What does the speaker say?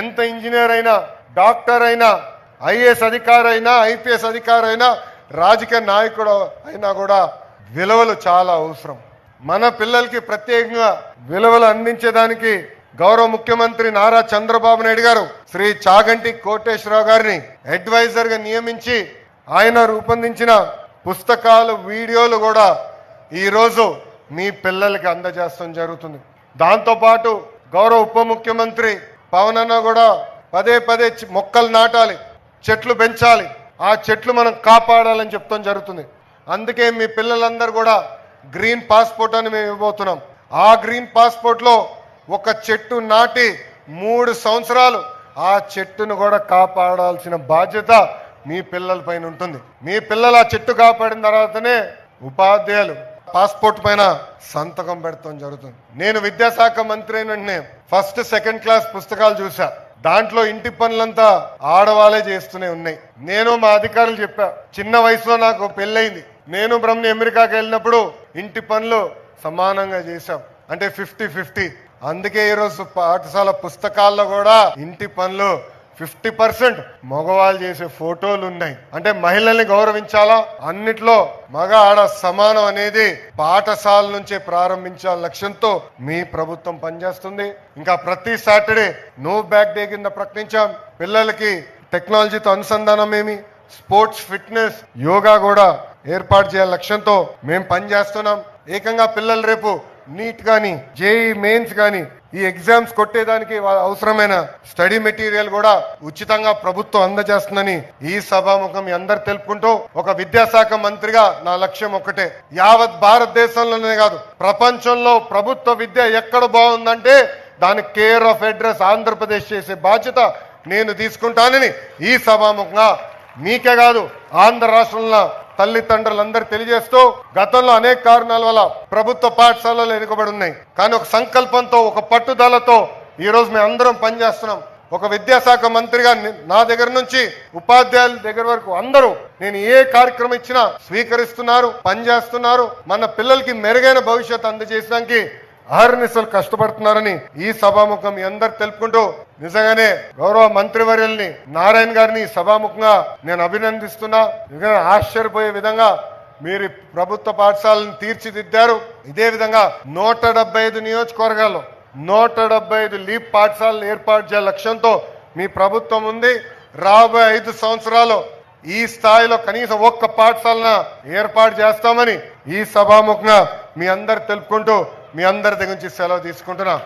ఎంత ఇంజనీర్ అయినా డాక్టర్ అయినా ఐఏఎస్ అధికారి అయినా ఐపీఎస్ అధికారి అయినా రాజకీయ నాయకుడు అయినా కూడా విలువలు చాలా అవసరం. మన పిల్లలకి ప్రత్యేకంగా విలువలు అందించేదానికి గౌరవ ముఖ్యమంత్రి నారా చంద్రబాబు నాయుడు గారు శ్రీ చాగంటి కోటేశ్వరరావు గారిని అడ్వైజర్గా నియమించి ఆయన రూపొందించిన పుస్తకాలు వీడియోలు కూడా ఈరోజు మీ పిల్లలకి అందజేస్తాం జరుగుతుంది. దాంతోపాటు గౌరవ ఉప ముఖ్యమంత్రి పవన్ అన్న కూడా పదే పదే మొక్కలు నాటాలి చెట్లు పెంచాలి. ఆ చెట్లు మనం కాపాడాలని చెప్తాం జరుగుతుంది. అందుకే మీ పిల్లలందరూ కూడా గ్రీన్ పాస్పోర్ట్ అని మేము ఇవ్వబోతున్నాం. ఆ గ్రీన్ పాస్పోర్ట్లో ఒక చెట్టు నాటి మూడు సంవత్సరాలు ఆ చెట్టును కూడా కాపాడాల్సిన బాధ్యత మీ పిల్లల పైన ఉంటుంది. మీ పిల్లలు ఆ చెట్టు కాపాడిన తర్వాతనే ఉపాధ్యాయులు పాస్పోర్ట్ పైన సంతకం పెడతాం జరుగుతుంది. నేను విద్యాశాఖ మంత్రి అయిన వెంటనే ఫస్ట్ సెకండ్ క్లాస్ పుస్తకాలు చూసా. దాంట్లో ఇంటి పనులంతా ఆడవాళ్ళే చేస్తూనే ఉన్నాయి. నేను మా అధికారులు చెప్పా చిన్న వయసులో నాకు పెళ్ళయింది. నేను బ్రహ్మని అమెరికాకి వెళ్ళినప్పుడు ఇంటి పనులు సమానంగా చేశాం. అంటే ఫిఫ్టీ ఫిఫ్టీ. అందుకే ఈరోజు పాఠశాల పుస్తకాల్లో కూడా ఇంటి పనులు ఫిఫ్టీ పర్సెంట్ మగవాళ్ళు చేసే ఫోటోలు ఉన్నాయి. అంటే మహిళల్ని గౌరవించాలా? అన్నిట్లో మగ ఆడ సమానం అనేది పాఠశాల నుంచే ప్రారంభించాల లక్ష్యంతో మీ ప్రభుత్వం పనిచేస్తుంది. ఇంకా ప్రతి సాటర్డే నో బ్యాక్ డే కింద ప్రకటించాం. పిల్లలకి టెక్నాలజీతో అనుసంధానం ఏమి? స్పోర్ట్స్ ఫిట్నెస్ యోగా కూడా ఏర్పాటు చేయాల లక్ష్యంతో మేము పనిచేస్తున్నాం. ఏకంగా పిల్లలు రేపు నీట్ కానీ జేఈ మెయిన్స్ కానీ ఈ ఎగ్జామ్స్ కొట్టేదానికి అవసరమైన స్టడీ మెటీరియల్ కూడా ఉచితంగా ప్రభుత్వం అందజేస్తుందని ఈ సభాముఖం అందరు తెలుపుకుంటూ ఒక విద్యాశాఖ మంత్రిగా నా లక్ష్యం ఒకటే యావత్ భారతదేశంలోనే కాదు ప్రపంచంలో ప్రభుత్వ విద్య ఎక్కడ బాగుందంటే దాని కేర్ ఆఫ్ అడ్రస్ ఆంధ్రప్రదేశ్ చేసే బాధ్యత నేను తీసుకుంటానని ఈ సభాముఖంగా మీకే కాదు ఆంధ్ర రాష్ట్రంలో తల్లిదండ్రులందరూ తెలియజేస్తూ గతంలో అనేక కారణాల వల్ల ప్రభుత్వ పాఠశాలలు ఎన్నుకబడి ఉన్నాయి కానీ ఒక సంకల్పంతో ఒక పట్టుదలతో ఈ రోజు మేము అందరం పనిచేస్తున్నాం. ఒక విద్యాశాఖ మంత్రిగా నా దగ్గర నుంచి ఉపాధ్యాయుల దగ్గర వరకు అందరూ నేను ఏ కార్యక్రమం ఇచ్చినా స్వీకరిస్తున్నారు పనిచేస్తున్నారు. మన పిల్లలకి మెరుగైన భవిష్యత్తు అందజేసడానికి అహర్నిశలు కష్టపడుతున్నారని ఈ సభాముఖం మీ అందరు తెలుపుకుంటూ నిజంగానే గౌరవ మంత్రివర్యుల్ని నారాయణ గారిని సభాముఖంగా నేను అభినందిస్తున్నా. నిజంగా ఆశ్చర్యపోయే విధంగా మీరు ప్రభుత్వ పాఠశాలను తీర్చిదిద్దారు. ఇదే విధంగా నూట డెబ్బై ఐదు నియోజకవర్గాల్లో నూట డెబ్బై ఐదు లీప్ పాఠశాలలు ఏర్పాటు చేయాల లక్ష్యంతో మీ ప్రభుత్వం ఉంది. రాబోయే ఐదు సంవత్సరాలు ఈ స్థాయిలో కనీసం ఒక్క పాఠశాలన ఏర్పాటు చేస్తామని ఈ సభాముఖంగా మీ అందరు తెలుపుకుంటూ మీ అందరి దగ్గర నుంచి సెలవు తీసుకుంటున్నా.